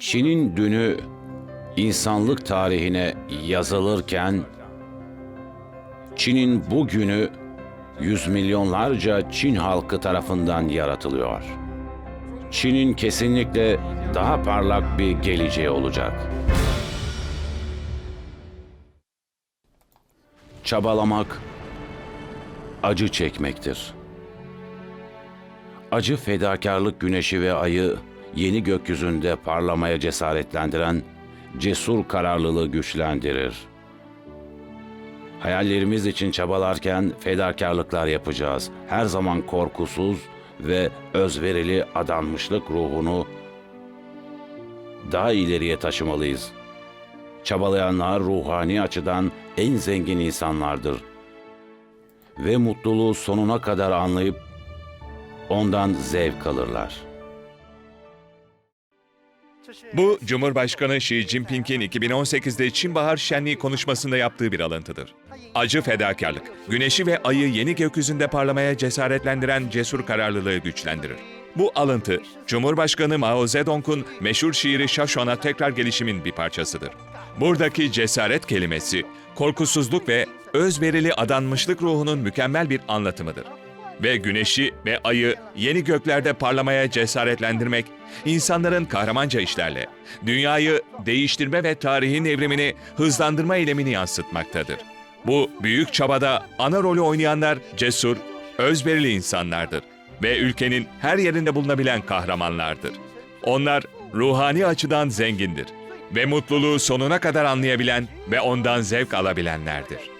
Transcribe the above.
Çin'in dünü insanlık tarihine yazılırken Çin'in bugünü yüz milyonlarca Çin halkı tarafından yaratılıyor. Çin'in kesinlikle daha parlak bir geleceği olacak. Çabalamak acı çekmektir. Acı fedakarlık güneşi ve ayı yeni gökyüzünde parlamaya cesaretlendiren cesur kararlılığı güçlendirir. Hayallerimiz için çabalarken fedakarlıklar yapacağız. Her zaman korkusuz ve özverili adanmışlık ruhunu daha ileriye taşımalıyız. Çabalayanlar ruhani açıdan en zengin insanlardır. Ve mutluluğu sonuna kadar anlayıp ondan zevk alırlar. Bu, Cumhurbaşkanı Xi Jinping'in 2018'de Çin Bahar Şenliği konuşmasında yaptığı bir alıntıdır. Acı fedakarlık, güneşi ve ayı yeni gökyüzünde parlamaya cesaretlendiren cesur kararlılığı güçlendirir. Bu alıntı, Cumhurbaşkanı Mao Zedong'un meşhur şiiri Şaşon'a tekrar gelişimin bir parçasıdır. Buradaki cesaret kelimesi, korkusuzluk ve özverili adanmışlık ruhunun mükemmel bir anlatımıdır ve güneşi ve ayı yeni göklerde parlamaya cesaretlendirmek, insanların kahramanca işlerle dünyayı değiştirme ve tarihin evrimini hızlandırma eylemini yansıtmaktadır. Bu büyük çabada ana rolü oynayanlar cesur, özverili insanlardır ve ülkenin her yerinde bulunabilen kahramanlardır. Onlar ruhani açıdan zengindir ve mutluluğu sonuna kadar anlayabilen ve ondan zevk alabilenlerdir.